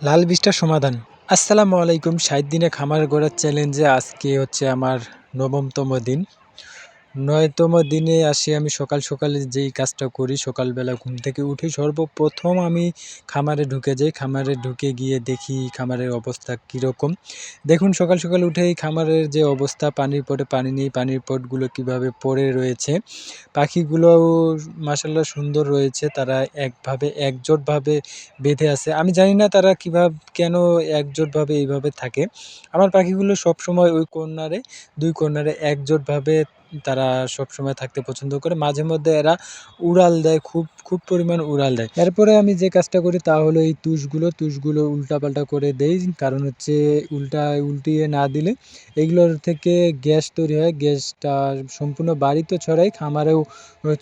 লাল বিষ্টার সমাধান। আসসালামু আলাইকুম ষাট দিনে খামার গড়ার চ্যালেঞ্জে আজকে হচ্ছে আমার নবমতম দিন। নয়তম দিনে আসি আমি সকাল সকালে যেই কাজটা করি, সকালবেলা ঘুম থেকে উঠি। সর্বপ্রথম আমি খামারে ঢুকে যাই। খামারে ঢুকে গিয়ে দেখি খামারের অবস্থা কীরকম। দেখুন, সকাল সকাল উঠেই খামারের যে অবস্থা, পানির পটে পানি নেই, পানির পটগুলো কীভাবে পড়ে রয়েছে পাখিগুলো মাসাল্লাহ সুন্দর রয়েছে, তারা একভাবে একজোটভাবে বেঁধে আছে। আমি জানি না তারা কীভাবে, কেন একজোটভাবে এইভাবে থাকে। আমার পাখিগুলো সবসময় ওই কর্নারে দুই কর্নারে একজোটভাবে তারা সবসময় থাকতে পছন্দ করে। মাঝে মধ্যে এরা উড়াল দেয় খুব খুব পরিমাণ উড়াল দেয়। এরপরে আমি যে কাজটা করি তা হলো এই তুষগুলো তুষগুলো উল্টাপাল্টা করে দেই। কারণ হচ্ছে উল্টা, উল্টিয়ে না দিলে এগুলোর থেকে গ্যাস তৈরি হয়। গ্যাসটা সম্পূর্ণ বাড়িতে ছড়াই খামারেও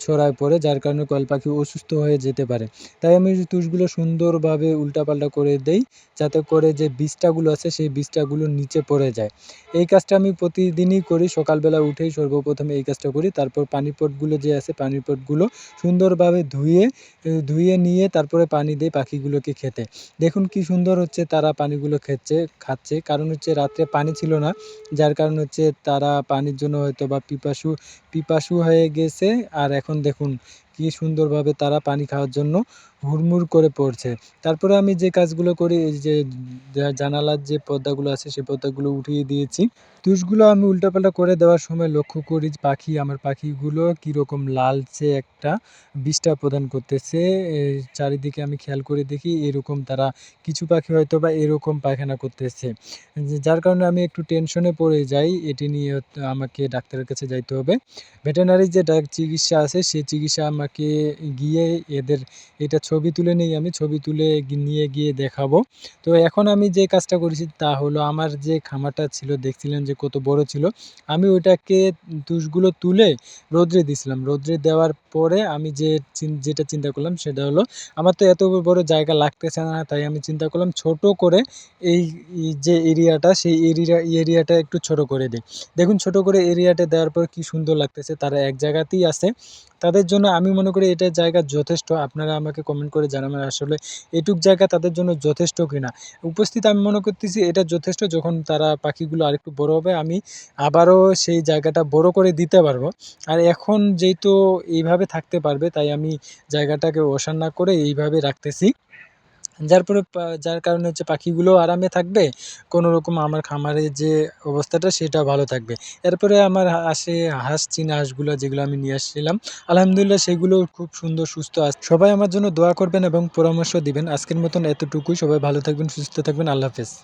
ছড়ায় পড়ে, যার কারণে কয়েল পাখি অসুস্থ হয়ে যেতে পারে। তাই আমি তুষগুলো সুন্দরভাবে উল্টাপাল্টা করে দেই, যাতে করে যে বীজটাগুলো আছে সেই বীজটাগুলো নিচে পড়ে যায়। এই কাজটা আমি প্রতিদিনই করি। সকালবেলা উঠেই সর্বপ্রথমে এই কাজটা করি। তারপর পানি পটগুলো যে আছে পানির পটগুলো সুন্দরভাবে ধুয়ে ধুয়ে ধুয়ে নিয়ে তারপরে পানি দিয়ে পাখিগুলোকে খেতে। দেখুন কি সুন্দর হচ্ছে তারা পানিগুলো খেচ্ছে, খাচ্ছে। কারণ হচ্ছে রাত্রে পানি ছিল না, যার কারণ হচ্ছে তারা পানির জন্য হয়তো বা পিপাসু পিপাসু হয়ে গেছে। আর এখন দেখুন কি সুন্দরভাবে তারা পানি খাওয়ার জন্য হুড়মুড় করে পড়ছে। তারপরে আমি যে কাজগুলো করি যে জানালার যে পর্দাগুলো আছে সেই পর্দাগুলো উঠিয়ে দিয়েছি। তুষগুলো আমি উল্টাপাল্টা করে দেওয়ার সময় লক্ষ্য করি পাখি, আমার পাখিগুলো কীরকম লালচে একটা বিষ্ঠা প্রদান করতেছে। চারিদিকে আমি খেয়াল করে দেখি এরকম তারা কিছু পাখি হয়তো বা এরকম পায়খানা করতেছে। যার কারণে আমি একটু টেনশনে পড়ে যাই, এটি নিয়ে আমাকে ডাক্তারের কাছে যাইতে হবে। ভেটেনারি যে চিকিৎসা আছে সেই চিকিৎসা আমাকে গিয়ে এদের, এটা ছবি তুলে নেই, আমি ছবি তুলে নিয়ে গিয়ে দেখাবো। তো এখন আমি যে কাজটা করেছি তা হলো আমার যে খামারটা ছিল, দেখছিলেন যে কত বড় ছিল, আমি ওইটাকে তুষগুলো তুলে রোদ্রে দিছিলাম। রোদ্রে দেওয়ার পরে আমি যে যেটা চিন্তা করলাম সেটা হলো, আমার তো এত বড় জায়গা লাগতেছে না, তাই আমি চিন্তা করলাম ছোট করে এই যে এরিয়াটা, সেই এরিয়া, এরিয়াটা একটু ছোট করে দিই। দেখুন ছোট করে এরিয়াটা দেওয়ার পর কি সুন্দর লাগতেছে, তারা এক জায়গাতেই আছে। তাদের জন্য আমি মনে করি এটা জায়গা যথেষ্ট। আপনারা আমাকে কমেন্ট করে জানাবেন আসলে এটুক জায়গা তাদের জন্য যথেষ্ট কিনা। উপস্থিত আমি মনে করতেছি এটা যথেষ্ট যখন তারা পাখিগুলো আরেকটু বড় হবে, আমি আবারও সেই জায়গাটা বড় করে দিতে পারব। আর এখন যেহেতু এইভাবে থাকতে পারবে, তাই আমি জায়গাটাকে অসান না করে এইভাবে রাখতেছি। যার পরে যার কারণে হচ্ছে পাখিগুলো আরামে থাকবে কোনো রকম আমার খামারের যে অবস্থাটা সেটা ভালো থাকবে। এরপরে আমার আসে হাঁস, চীনা হাঁসগুলো যেগুলো আমি নিয়ে আসছিলাম। আলহামদুলিল্লাহ সেগুলো খুব সুন্দর, সুস্থ আস সবাই আমার জন্য দোয়া করবেন এবং পরামর্শ দিবেন। আজকের মতন এতটুকুই। সবাই ভালো থাকবেন, সুস্থ থাকবেন। আল্লাহ হাফেজ।